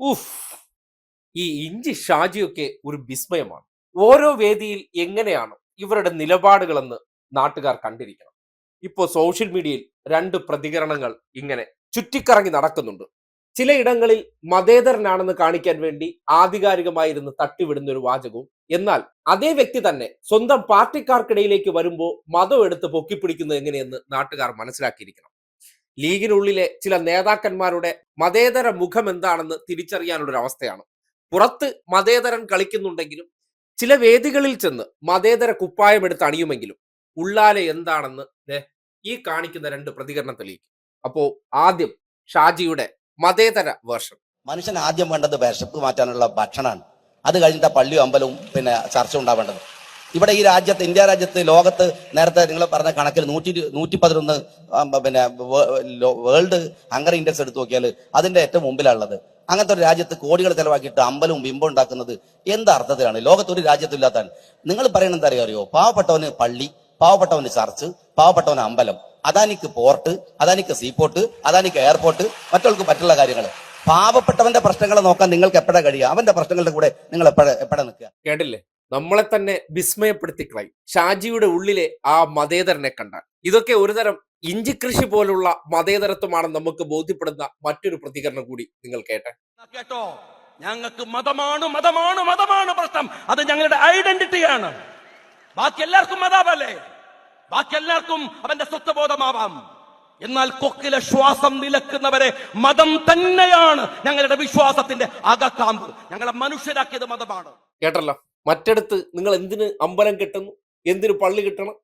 ഉഫ് ഈ ഇഞ്ചി ഷാജിയൊക്കെ ഒരു വിസ്മയമാണ്. ഓരോ വേദിയിൽ എങ്ങനെയാണ് ഇവരുടെ നിലപാടുകളെന്ന് നാട്ടുകാർ കണ്ടിരിക്കണം. ഇപ്പോൾ സോഷ്യൽ മീഡിയയിൽ രണ്ട് പ്രതികരണങ്ങൾ ഇങ്ങനെ ചുറ്റിക്കറങ്ങി നടക്കുന്നുണ്ട്. ചിലയിടങ്ങളിൽ മതേതരനാണെന്ന് കാണിക്കാൻ വേണ്ടി ആധികാരികമായിരുന്ന് തട്ടിവിടുന്ന ഒരു വാചകവും എന്നാൽ അതേ വ്യക്തി തന്നെ സ്വന്തം പാർട്ടിക്കാർക്കിടയിലേക്ക് വരുമ്പോൾ മതം എടുത്ത് പൊക്കിപ്പിടിക്കുന്നത് എങ്ങനെയെന്ന് നാട്ടുകാർ മനസ്സിലാക്കിയിരിക്കണം. ലീഗിനുള്ളിലെ ചില നേതാക്കന്മാരുടെ മതേതര മുഖം എന്താണെന്ന് തിരിച്ചറിയാനുള്ള ഒരു അവസ്ഥയാണ് പുറത്ത് മതേതരൻ കളിക്കുന്നുണ്ടെങ്കിലും ചില വേദികളിൽ ചെന്ന് മതേതര കുപ്പായം എടുത്ത് അണിയുമെങ്കിലും ഉള്ളാലെ എന്താണെന്ന് ഈ കാണിക്കുന്ന രണ്ട് പ്രതികരണം അപ്പോ ആദ്യം ഷാജിയുടെ മതേതര വേർഷൻ. മനുഷ്യൻ ആദ്യം വേണ്ടത് വിശപ്പ് മാറ്റാനുള്ള ഭക്ഷണമാണ്. അത് കഴിഞ്ഞിട്ട് പള്ളിയും അമ്പലവും പിന്നെ ചർച്ച ഉണ്ടാവേണ്ടത് ഇവിടെ ഈ രാജ്യത്ത് ഇന്ത്യ രാജ്യത്ത് ലോകത്ത് നേരത്തെ നിങ്ങൾ പറഞ്ഞ കണക്കിൽ നൂറ്റി നൂറ്റി പതിനൊന്ന് പിന്നെ വേൾഡ് ഹങ്കർ ഇൻഡെക്സ് എടുത്തു നോക്കിയാൽ അതിന്റെ ഏറ്റവും മുമ്പിലുള്ളത് അങ്ങനത്തെ ഒരു രാജ്യത്ത് കോടികൾ ചെലവാക്കിയിട്ട് അമ്പലവും ബിംബം ഉണ്ടാക്കുന്നത് എന്ത് അർത്ഥത്തിലാണ്? ലോകത്ത് ഒരു രാജ്യത്തില്ലാത്തതാണ് നിങ്ങൾ പറയുന്നത് എന്താ അറിയോ? പാവപ്പെട്ടവന് പള്ളി പാവപ്പെട്ടവന് ചർച്ച് പാവപ്പെട്ടവന് അമ്പലം അദാനിക്ക് പോർട്ട് അദാനിക്ക് സീപോർട്ട് അദാനിക്ക് എയർപോർട്ട് മറ്റുള്ളവർക്ക് മറ്റുള്ള കാര്യങ്ങൾ. പാവപ്പെട്ടവന്റെ പ്രശ്നങ്ങളെ നോക്കാൻ നിങ്ങൾക്ക് എപ്പോഴാണ് കഴിയുക? അവന്റെ പ്രശ്നങ്ങളുടെ കൂടെ നിങ്ങൾ എപ്പോഴാണ് എപ്പോഴാണ് നിൽക്കുക? കേട്ടില്ലേ? നമ്മളെ തന്നെ വിസ്മയപ്പെടുത്തി കളയും ഷാജിയുടെ ഉള്ളിലെ ആ മതേതരനെ കണ്ടാൽ. ഇതൊക്കെ ഒരുതരം ഇഞ്ചി കൃഷി പോലുള്ള മതേതരത്വമാണെന്ന് നമുക്ക് ബോധ്യപ്പെടുന്ന മറ്റൊരു പ്രതികരണം കൂടി നിങ്ങൾ കേട്ടെ കേട്ടോ? ഞങ്ങൾക്ക് മതമാണ് മതമാണ് മതമാണ് പ്രശ്നം. അത് ഞങ്ങളുടെ ഐഡന്റിറ്റിയാണ് ബാക്കി എല്ലാവർക്കും മതാവല്ലേ ബാക്കി എല്ലാവർക്കും അവന്റെ സ്വത്വബോധമാവാം. എന്നാൽ കൊക്കിലെ ശ്വാസം നിലക്കുന്നവരെ മതം തന്നെയാണ് ഞങ്ങളുടെ വിശ്വാസത്തിന്റെ അകക്കാമ്പ്. ഞങ്ങളെ മനുഷ്യരാക്കിയത് മതമാണ്. കേട്ടല്ലോ? മറ്റിടത്ത് നിങ്ങൾ എന്തിന് അമ്പലം കെട്ടുന്നു? എന്തിന് പള്ളി കിട്ടണം?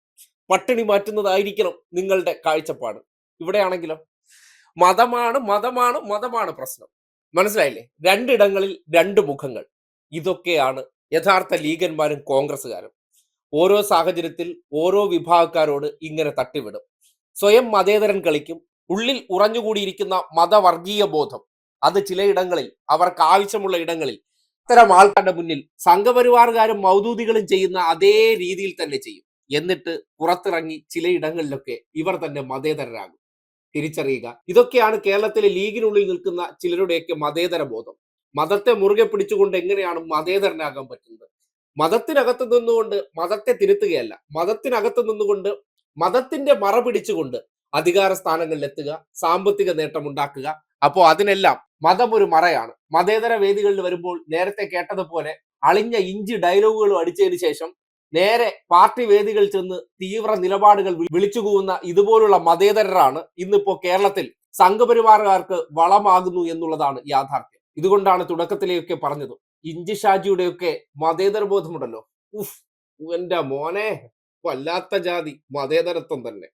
പട്ടിണി മാറ്റുന്നതായിരിക്കണം നിങ്ങളുടെ കാഴ്ചപ്പാട്. ഇവിടെയാണെങ്കിലോ? മതമാണ് മതമാണ് മതമാണ് പ്രശ്നം. മനസ്സിലായില്ലേ? രണ്ടിടങ്ങളിൽ രണ്ട് മുഖങ്ങൾ. ഇതൊക്കെയാണ് യഥാർത്ഥ ലീഗന്മാരും കോൺഗ്രസ്സുകാരും. ഓരോ സാഹചര്യത്തിൽ ഓരോ വിഭാഗക്കാരോട് ഇങ്ങനെ തട്ടിവിടും. സ്വയം മതേതരൻ കളിക്കും. ഉള്ളിൽ ഉറഞ്ഞുകൂടിയിരിക്കുന്ന മതവർഗീയ ബോധം അത് ചിലയിടങ്ങളിൽ അവർക്ക് ആവശ്യമുള്ള ഇടങ്ങളിൽ ഇത്തരം ആൾക്കാരുടെ മുന്നിൽ സംഘപരിവാറുകാരും മൗദൂദികളും ചെയ്യുന്ന അതേ രീതിയിൽ തന്നെ ചെയ്യും. എന്നിട്ട് പുറത്തിറങ്ങി ചിലയിടങ്ങളിലൊക്കെ ഇവർ തന്നെ മതേതരരാകും. തിരിച്ചറിയുക. ഇതൊക്കെയാണ് കേരളത്തിലെ ലീഗിനുള്ളിൽ നിൽക്കുന്ന ചിലരുടെയൊക്കെ മതേതര ബോധം. മതത്തെ മുറുകെ പിടിച്ചുകൊണ്ട് എങ്ങനെയാണ് മതേതരനാകാൻ പറ്റുന്നത്? മതത്തിനകത്ത് നിന്നുകൊണ്ട് മതത്തെ തിരുത്തുകയല്ല. മതത്തിനകത്ത് നിന്നുകൊണ്ട് മതത്തിന്റെ മറ പിടിച്ചുകൊണ്ട് അധികാര സ്ഥാനങ്ങളിലെത്തുക സാമ്പത്തിക നേട്ടം ഉണ്ടാക്കുക അപ്പോ അതിനെല്ലാം മതം ഒരു മറയാണ്. മതേതര വേദികളിൽ വരുമ്പോൾ നേരത്തെ കേട്ടതുപോലെ അളിഞ്ഞ ഇഞ്ചി ഡയലോഗുകളും അടിച്ചതിന് ശേഷം നേരെ പാർട്ടി വേദികളിൽ ചെന്ന് തീവ്ര നിലപാടുകൾ വിളിച്ചുകൂവുന്ന ഇതുപോലുള്ള മതേതരരാണ് ഇന്നിപ്പോ കേരളത്തിൽ സംഘപരിവാറുകാർക്ക് വളമാകുന്നു എന്നുള്ളതാണ് യാഥാർത്ഥ്യം. ഇതുകൊണ്ടാണ് തുടക്കത്തിലെയൊക്കെ പറഞ്ഞത്. ഇഞ്ചി ഷാജിയുടെയൊക്കെ മതേതര ബോധമുണ്ടല്ലോ. ഉഫ് എന്റെ മോനെ വല്ലാത്ത ജാതി. മതേതരത്വം തന്നെ.